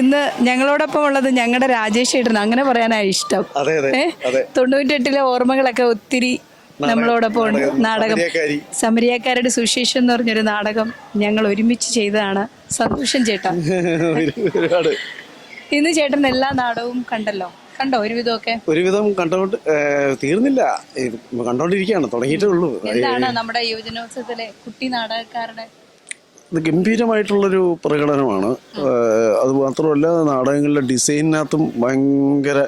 ഇന്ന് ഞങ്ങളോടൊപ്പം ഉള്ളത് ഞങ്ങളുടെ രാജേഷ് ഏട്ടൻ അങ്ങനെ പറയാനാ ഇഷ്ടം. തൊണ്ണൂറ്റെട്ടിലെ ഓർമ്മകളൊക്കെ ഒത്തിരി നമ്മളോടൊപ്പം ഉണ്ട്. നാടകം, നാടകം. സമരിയക്കാരി. സമരിയാക്കാരുടെ സുശേഷം എന്ന് പറഞ്ഞൊരു നാടകം ഞങ്ങൾ ഒരുമിച്ച് ചെയ്തതാണ്. സന്തോഷം ചേട്ടൻ ഇന്ന് ചേട്ടൻ എല്ലാ നാടകവും കണ്ടല്ലോ? കണ്ടോ? ഒരുവിധമൊക്കെ? ഒരുവിധം കണ്ടോണ്ട് തീർന്നില്ല. കണ്ടോണ്ടിരിക്കുകയാണ് തുടങ്ങിയിട്ടേ ഉള്ളൂ. എന്താണ് നമ്മുടെ യുവജനോത്സവത്തിലെ കുട്ടി നാടകക്കാരുടെ ഗംഭീരമായിട്ടുള്ളൊരു പ്രകടനമാണ്. ഏഹ്, അത് മാത്രമല്ല നാടകങ്ങളിലെ ഡിസൈനിനകത്തും ഭയങ്കര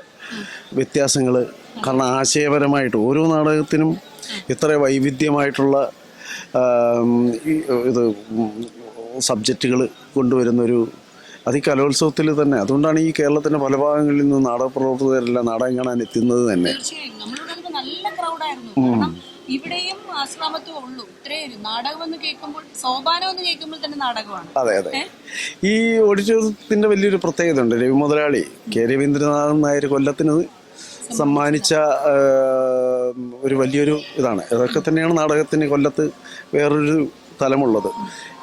വ്യത്യാസങ്ങൾ കാരണം ആശയപരമായിട്ട് ഓരോ നാടകത്തിനും ഇത്ര വൈവിധ്യമായിട്ടുള്ള ഇത് സബ്ജക്റ്റുകൾ കൊണ്ടുവരുന്നൊരു അത് ഈ കലോത്സവത്തിൽ തന്നെ അതുകൊണ്ടാണ് ഈ കേരളത്തിന്റെ പല ഭാഗങ്ങളിൽ നിന്ന് നാടകപ്രവർത്തകരെല്ലാം നാടകം കാണാൻ എത്തുന്നത് തന്നെ. ഇവിടെയും ആശ്രാമത്തും ഉള്ളൂ. ഇത്രയും നാടകം എന്ന് കേൾക്കുമ്പോൾ സോപാനം എന്ന് കേൾക്കുമ്പോൾ തന്നെ നാടകമാണ്. അതെ അതെ. ഈ ഓഡിറ്റോറിയത്തിന്റെ വലിയൊരു പ്രത്യേകത ഉണ്ട് രവി മുതലാളി കെ. രവീന്ദ്രനാഥൻ നായർ കൊല്ലത്തിന് സമ്മാനിച്ച ഒരു വലിയൊരു ഇതാണ്. അതൊക്കെ തന്നെയാണ് നാടകത്തിന് കൊല്ലത്ത് വേറൊരു തലമുള്ളത്.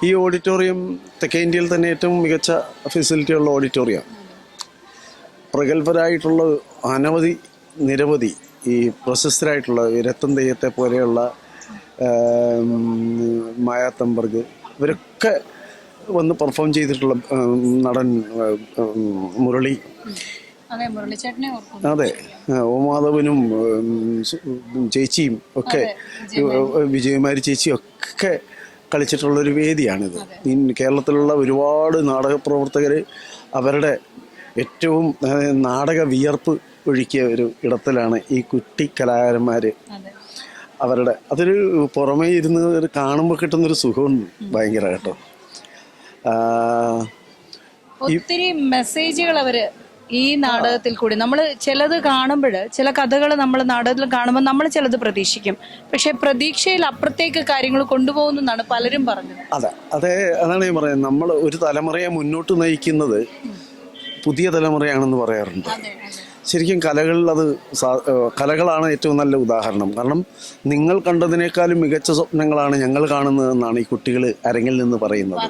ഈ ഓഡിറ്റോറിയം തെക്കേ ഇന്ത്യയിൽ തന്നെ ഏറ്റവും മികച്ച ഫെസിലിറ്റി ഉള്ള ഓഡിറ്റോറിയം. പ്രഗത്ഭരായിട്ടുള്ള അനവധി നിരവധി ഈ പ്രശസ്തരായിട്ടുള്ള രത്തം രത്തൻ തെയ്യത്തെ പോലെയുള്ള മായ തമ്പർഗ്. ഇവരൊക്കെ വന്ന് പെർഫോം ചെയ്തിട്ടുള്ള നടൻ മുരളി. അതെ ഓമാധവനും ചേച്ചിയും ഒക്കെ വിജയകുമാരി ചേച്ചിയും ഒക്കെ കളിച്ചിട്ടുള്ളൊരു വേദിയാണിത്. ഈ കേരളത്തിലുള്ള ഒരുപാട് നാടക പ്രവർത്തകർ അവരുടെ ഏറ്റവും നാടക വിയർപ്പ് ഒഴുക്കിയ ഒരു ഇടത്തിലാണ് ഈ കുട്ടി കലാകാരന്മാർ അവരുടെ അതൊരു പുറമേ ഇരുന്ന് ഒരു കാണുമ്പോൾ കിട്ടുന്നൊരു സുഖമുണ്ട് ഭയങ്കര കേട്ടോ ഒത്തിരി മെസ്സേജുകൾ അവർ ഈ നാടകത്തിൽ കൂടി നമ്മൾ ചിലത് കാണുമ്പോൾ ചില കഥകൾ നമ്മൾ നാടകത്തിൽ കാണുമ്പോൾ നമ്മൾ ചിലത് പ്രതീക്ഷിക്കും. പക്ഷെ പ്രതീക്ഷയിൽ അപ്പുറത്തേക്ക് കാര്യങ്ങൾ കൊണ്ടുപോകുന്നതാണ് പലരും പറഞ്ഞത്. അതെ അതെ അതാണ് ഞാൻ പറയുന്നത്. നമ്മൾ ഒരു തലമുറയെ മുന്നോട്ട് നയിക്കുന്നത് പുതിയ തലമുറയാണെന്ന് പറയാറുണ്ട്. ശരിക്കും കലകളിൽ അത് കലകളാണ് ഏറ്റവും നല്ല ഉദാഹരണം. കാരണം നിങ്ങൾ കണ്ടതിനേക്കാളും മികച്ച സ്വപ്നങ്ങളാണ് ഞങ്ങൾ കാണുന്നതെന്നാണ് ഈ കുട്ടികൾ അരങ്ങിൽ നിന്ന് പറയുന്നത്.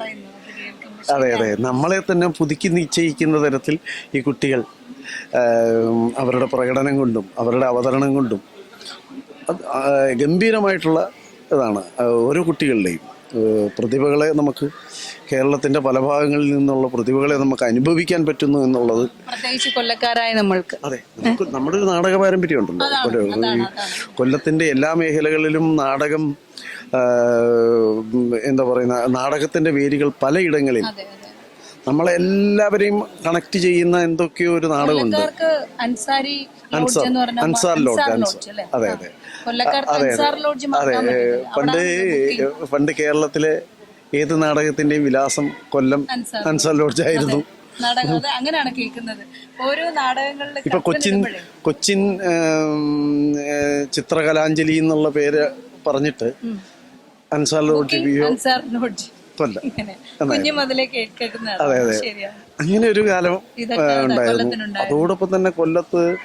അത് അതെ നമ്മളെ തന്നെ പുതുക്കി നിശ്ചയിക്കുന്ന തരത്തിൽ ഈ കുട്ടികൾ അവരുടെ പ്രകടനം കൊണ്ടും അവരുടെ അവതരണം കൊണ്ടും ഗംഭീരമായിട്ടുള്ള ഇതാണ് ഓരോ കുട്ടികളുടെയും. പ്രതിഭകളെ നമുക്ക് കേരളത്തിന്റെ പല ഭാഗങ്ങളിൽ നിന്നുള്ള പ്രതിഭകളെ നമുക്ക് അനുഭവിക്കാൻ പറ്റുന്നു എന്നുള്ളത് പ്രത്യേകിച്ച് കൊല്ലക്കാരായ നമ്മൾക്ക്. അതെ നമുക്ക് നമ്മുടെ ഒരു നാടക പാരമ്പര്യം ഉണ്ടല്ലോ കൊല്ലത്തിന്റെ എല്ലാ മേഖലകളിലും നാടകം എന്താ പറയുന്ന നാടകത്തിന്റെ വേരുകൾ പലയിടങ്ങളിൽ നമ്മളെല്ലാവരെയും കണക്ട് ചെയ്യുന്ന എന്തൊക്കെയോ ഒരു നാടകമുണ്ട് അൻസാർ ലോഡ്ജ് അതെ അതെ. അതെ, അതെ. പറ്റില്ല പണ്ട് പണ്ട് കേരളത്തിലെ ഏത് നാടകത്തിന്റെയും വിലാസം കൊല്ലം അൻസാർ ലോഡ്ജ് ആയിരുന്നു. അങ്ങനെയാണ് കേൾക്കുന്നത്. ഓരോ നാടകങ്ങളിലും ഇപ്പൊ കൊച്ചിൻ കൊച്ചിൻ ചിത്രകലാഞ്ജലി എന്നുള്ള പേര് പറഞ്ഞിട്ട് അൻസാർ ലോഡ്ജ് അൻസാർ ലോഡ്ജ് കുഞ്ഞു മുതലേ കേൾക്കുന്നതാണ്. അതെ അതെ. അങ്ങനെ ഒരു കാലം ഉണ്ടായിരുന്നു. അതോടൊപ്പം തന്നെ കൊല്ലത്ത്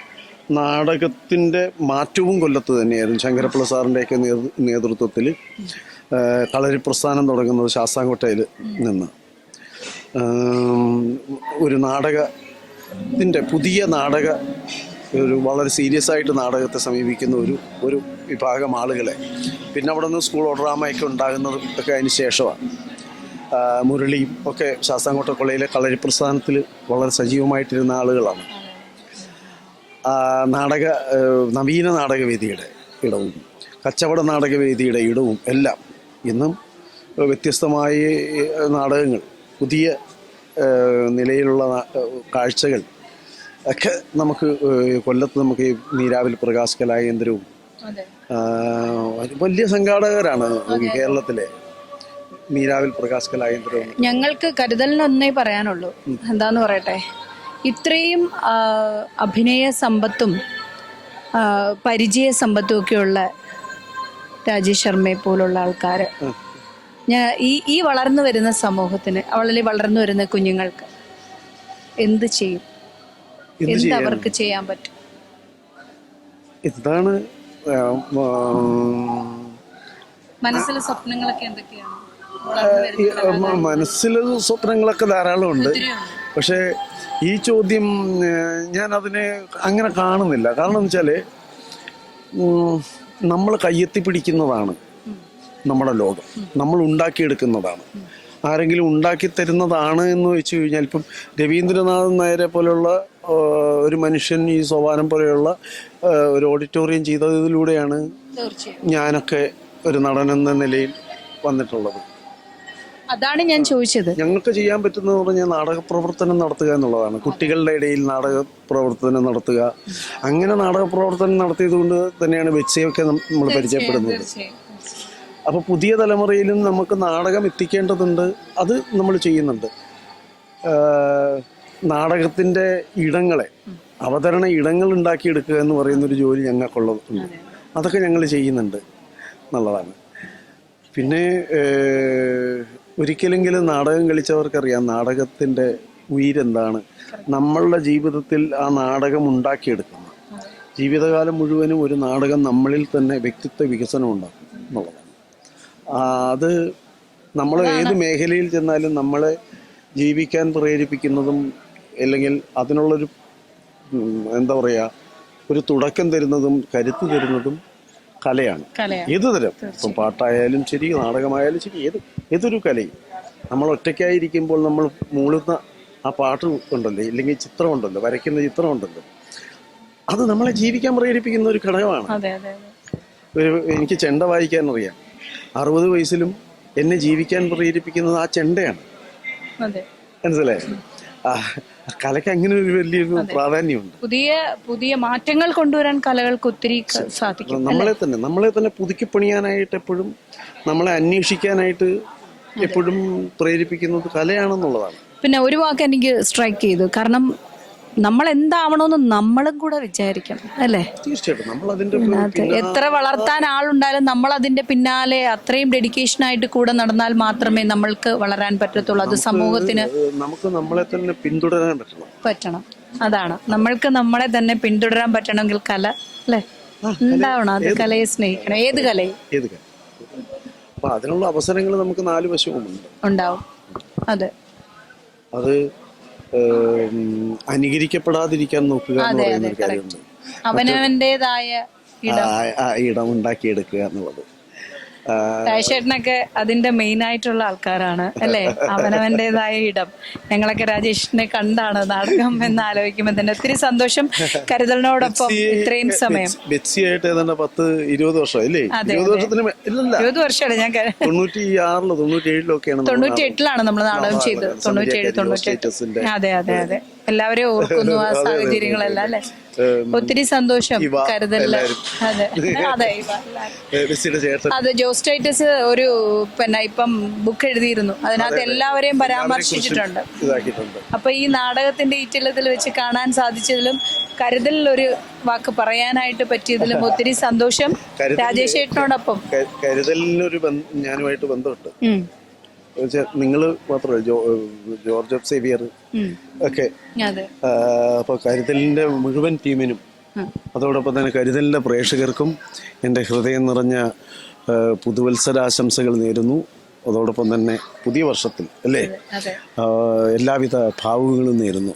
നാടകത്തിന്റെ മാറ്റവും കൊല്ലത്ത് തന്നെയായിരുന്നു. ശങ്കരപ്പിള്ള സാറിന്റെയൊക്കെ നേതൃ- നേതൃത്വത്തിൽ കളരി പ്രസ്ഥാനം തുടങ്ങുന്നത് ശാസ്താംകോട്ടയിൽ നിന്ന്. ഒരു നാടകത്തിന്റെ പുതിയ നാടക ഒരു വളരെ സീരിയസ് ആയിട്ട് നാടകത്തെ സമീപിക്കുന്ന ഒരു ഒരു വിഭാഗം ആളുകളെ. പിന്നെ അവിടെ നിന്ന് സ്കൂൾ ഡ്രാമയൊക്കെ ഉണ്ടാകുന്നതൊക്കെ അതിന് ശേഷമാണ് മുരളിയും ഒക്കെ ശാസ്താംകോട്ട കൊള്ളയിലെ കളരി പ്രസ്ഥാനത്തിൽ വളരെ സജീവമായിട്ടിരുന്ന ആളുകളാണ്. നാടക നവീന നാടകവേദിയുടെ ഇടവും കച്ചവട നാടകവേദിയുടെ ഇടവും എല്ലാം ഇന്നും വ്യത്യസ്തമായ നാടകങ്ങൾ പുതിയ നിലയിലുള്ള കാഴ്ചകൾ ഒക്കെ നമുക്ക് കൊല്ലത്ത് നമുക്ക് ഈ നീരാവിൽ പ്രകാശ് കലാകേന്ദ്രവും വലിയ സംഘാടകരാണ് കേരളത്തിലെ. നീരാവിൽ പ്രകാശ് കലാകേന്ദ്രവും ഞങ്ങൾക്ക് കരുതലിനൊന്നേ പറയാനുള്ളൂ. എന്താന്ന് പറയട്ടെ? ഇത്രയും അഭിനയ സമ്പത്തും പരിചയ സമ്പത്തും ഒക്കെയുള്ള രാജേഷ് ശർമ്മയെ പോലുള്ള ആൾക്കാർ ഞാൻ ഈ ഈ വളർന്നു വരുന്ന സമൂഹത്തിന് വളരെ വളർന്നു വരുന്ന കുഞ്ഞുങ്ങൾക്ക് എന്ത് ചെയ്യും? എന്ത് അവർക്ക് ചെയ്യാൻ പറ്റും? എന്താണ് മനസ്സിലെ സ്വപ്നങ്ങളൊക്കെ എന്തൊക്കെയാണ്? മനസ്സിൽ സ്വപ്നങ്ങളൊക്കെ ധാരാളം ഉണ്ട്. ഒത്തിരിയുണ്ട്. പക്ഷേ ഈ ചോദ്യം ഞാൻ അതിനെ അങ്ങനെ കാണുന്നില്ല. കാരണം എന്ന് വെച്ചാൽ നമ്മൾ കയ്യെത്തി പിടിക്കുന്നതാണ് നമ്മുടെ ലോകം. നമ്മൾ ഉണ്ടാക്കിയെടുക്കുന്നതാണ്. ആരെങ്കിലും ഉണ്ടാക്കി തരുന്നതാണ് എന്ന് വെച്ച് കഴിഞ്ഞാൽ ഇപ്പം രവീന്ദ്രനാഥ് നായരെ പോലെയുള്ള ഒരു മനുഷ്യൻ ഈ സോപാനം പോലെയുള്ള ഒരു ഓഡിറ്റോറിയം ചെയ്തതിലൂടെയാണ് ഞാനൊക്കെ ഒരു നടൻ എന്ന നിലയിൽ വന്നിട്ടുള്ളത്. അതാണ് ഞാൻ ചോദിച്ചത്. ഞങ്ങൾക്ക് ചെയ്യാൻ പറ്റുന്നത് പറഞ്ഞാൽ നാടക പ്രവർത്തനം നടത്തുക എന്നുള്ളതാണ്. കുട്ടികളുടെ ഇടയിൽ നാടക പ്രവർത്തനം നടത്തുക. അങ്ങനെ നാടക പ്രവർത്തനം നടത്തിയത് കൊണ്ട് തന്നെയാണ് വെച്ചയൊക്കെ നമ്മൾ പരിചയപ്പെടുന്നത്. അപ്പൊ അപ്പോൾ പുതിയ തലമുറയിലും നമുക്ക് നാടകം എത്തിക്കേണ്ടതുണ്ട്. അത് നമ്മൾ ചെയ്യുന്നുണ്ട്. നാടകത്തിന്റെ നാടകത്തിന്റെ ഇടങ്ങളെ അവതരണ ഇടങ്ങൾ ഉണ്ടാക്കിയെടുക്കുക എന്ന് പറയുന്നൊരു ജോലി ഞങ്ങൾക്കുള്ളതുണ്ട് അതൊക്കെ ഞങ്ങൾ ചെയ്യുന്നുണ്ട്. എന്നുള്ളതാണ്. പിന്നെ ഒരിക്കലെങ്കിലും നാടകം കളിച്ചവർക്കറിയാം നാടകത്തിന്റെ ഉയരെന്താണ്. നമ്മളുടെ ജീവിതത്തിൽ ആ നാടകം ഉണ്ടാക്കിയെടുക്കുന്നു. ജീവിതകാലം മുഴുവനും ഒരു നാടകം നമ്മളിൽ തന്നെ വ്യക്തിത്വ വികസനം ഉണ്ടാക്കും എന്നുള്ളതാണ്. അത് നമ്മൾ ഏത് മേഖലയിൽ ചെന്നാലും നമ്മളെ ജീവിക്കാൻ പ്രേരിപ്പിക്കുന്നതും അല്ലെങ്കിൽ അതിനുള്ളൊരു എന്താ പറയുക ഒരു തുടക്കം തരുന്നതും കരുത്ത് തരുന്നതും കലയാണ്. ഏതു തരം? ഇപ്പം പാട്ടായാലും ശരി നാടകമായാലും ശരി ഏത് ഏതൊരു കലയും. നമ്മൾ ഒറ്റയ്ക്കായിരിക്കുമ്പോൾ നമ്മൾ മൂളുന്ന ആ പാട്ട് ഉണ്ടല്ലോ ഇല്ലെങ്കിൽ ചിത്രമുണ്ടല്ലോ വരയ്ക്കുന്ന ചിത്രം ചിത്രമുണ്ടല്ലോ അത് നമ്മളെ ജീവിക്കാൻ പ്രേരിപ്പിക്കുന്ന ഒരു ഘടകമാണ്. ഒരു എനിക്ക് ചെണ്ട വായിക്കാൻ അറിയാം. അറുപത് വയസ്സിലും എന്നെ ജീവിക്കാൻ പ്രേരിപ്പിക്കുന്നത് ആ ചെണ്ടയാണ്. മനസ്സിലായി? കലയ്ക്ക് അങ്ങനെ ഒരു വലിയൊരു പ്രാധാന്യമുണ്ട്. പുതിയ പുതിയ മാറ്റങ്ങൾ കൊണ്ടുവരാൻ കലകൾക്ക് ഒത്തിരി സാധിക്കും നമ്മളെ തന്നെ നമ്മളെ തന്നെ പുതുക്കി പണിയാനായിട്ട് എപ്പോഴും നമ്മളെ അന്വേഷിക്കാനായിട്ട് എപ്പോഴും പ്രേരിപ്പിക്കുന്നത് കലയാണെന്നുള്ളതാണ്. പിന്നെ ഒരു വാക്ക് എനിക്ക് സ്ട്രൈക്ക് ചെയ്തു. കാരണം നമ്മൾ എന്താവണമെന്ന് നമ്മളും കൂടെ വിചാരിക്കണം അല്ലേ? തീർച്ചയായിട്ടും. എത്ര വളർത്താൻ ആളുണ്ടായാലും നമ്മൾ അതിന്റെ പിന്നാലെ അത്രയും ഡെഡിക്കേഷൻ ആയിട്ട് കൂടെ നടന്നാൽ മാത്രമേ നമ്മൾക്ക് വളരാൻ പറ്റത്തുള്ളൂ. അത് സമൂഹത്തിന് നമുക്ക് നമ്മളെ തന്നെ പിന്തുടരാൻ പറ്റണം. പറ്റണം. അതാണ്. നമ്മൾക്ക് നമ്മളെ തന്നെ പിന്തുടരാൻ പറ്റണമെങ്കിൽ കല അല്ലേ? ഉണ്ടാവണം. അത് കലയെ സ്നേഹിക്കണം. ഏത് കലയും? ഏത് കല? അപ്പൊ അതിനുള്ള അവസരങ്ങൾ നമുക്ക് നാല് വശവും ഉണ്ടാവും. അതെ. അത് അനുകരിക്കപ്പെടാതിരിക്കാൻ നോക്കുക എന്ന് പറയുന്ന ഒരു കാര്യമുണ്ട്. അവനവന്റേതായ ഇടം ഉണ്ടാക്കിയെടുക്കുക എന്നുള്ളത്. രാജേഷേട്ടനൊക്കെ അതിന്റെ മെയിൻ ആയിട്ടുള്ള ആൾക്കാരാണ് അല്ലേ? അവനവന്റേതായ ഇടം. ഞങ്ങളൊക്കെ രാജേഷിനെ കണ്ടാണ് നാടകം എന്ന് ആലോചിക്കുമ്പോൾ തന്നെ ഒത്തിരി സന്തോഷം കരുതലിനോടൊപ്പം ഇത്രയും സമയം. ബെച്ചിയായിട്ട് ഏതാണ്ട് പത്ത് ഇരുപത് വർഷം അല്ലേ? ഇരുപത് വർഷത്തിന് മേ- ഇല്ലല്ല. ഇരുപത് വർഷമാണ് ഞാൻ തൊണ്ണൂറ്റി ആറിലോ തൊണ്ണൂറ്റി ഏഴിലൊക്കെയാണ് നമ്മൾ തൊണ്ണൂറ്റി എട്ടിലാണ് നമ്മൾ നാടകം ചെയ്തത്. തൊണ്ണൂറ്റി ഏഴ് തൊണ്ണൂറ്റി അതെ അതെ അതെ. എല്ലാവരെയും ഓർക്കുന്നു ആ സാഹചര്യങ്ങളെല്ലാം അല്ലേ? ഒത്തിരി സന്തോഷം കരുതലിൽ അതെ. അതെ അത് ജോസ്റ്റൈറ്റസ് ഒരു പിന്നെ ഇപ്പം ബുക്ക് എഴുതിയിരുന്നു. അതിനകത്ത് എല്ലാവരെയും പരാമർശിച്ചിട്ടുണ്ട്. അപ്പൊ ഈ നാടകത്തിന്റെ ഈറ്റില്ലത്തിൽ വെച്ച് കാണാൻ സാധിച്ചതിലും കരുതലിൽ ഒരു വാക്ക് പറയാനായിട്ട് പറ്റിയതിലും ഒത്തിരി സന്തോഷം രാജേഷ് ചേട്ടനോടൊപ്പം കരുതലിനൊരു ഞാനുമായിട്ട് ബന്ധമുണ്ട് നിങ്ങൾ മാത്രമല്ല ജോർജ് എഫ് സേവിയർ. ഒക്കെ. അപ്പൊ അപ്പോൾ കരുതലിന്റെ മുഴുവൻ ടീമിനും അതോടൊപ്പം തന്നെ കരുതലിന്റെ പ്രേക്ഷകർക്കും എന്റെ ഹൃദയം നിറഞ്ഞ പുതുവത്സരാശംസകൾ നേരുന്നു. അതോടൊപ്പം തന്നെ പുതിയ വർഷത്തിൽ അല്ലേ? എല്ലാവിധ ഭാവുകങ്ങളും നേരുന്നു.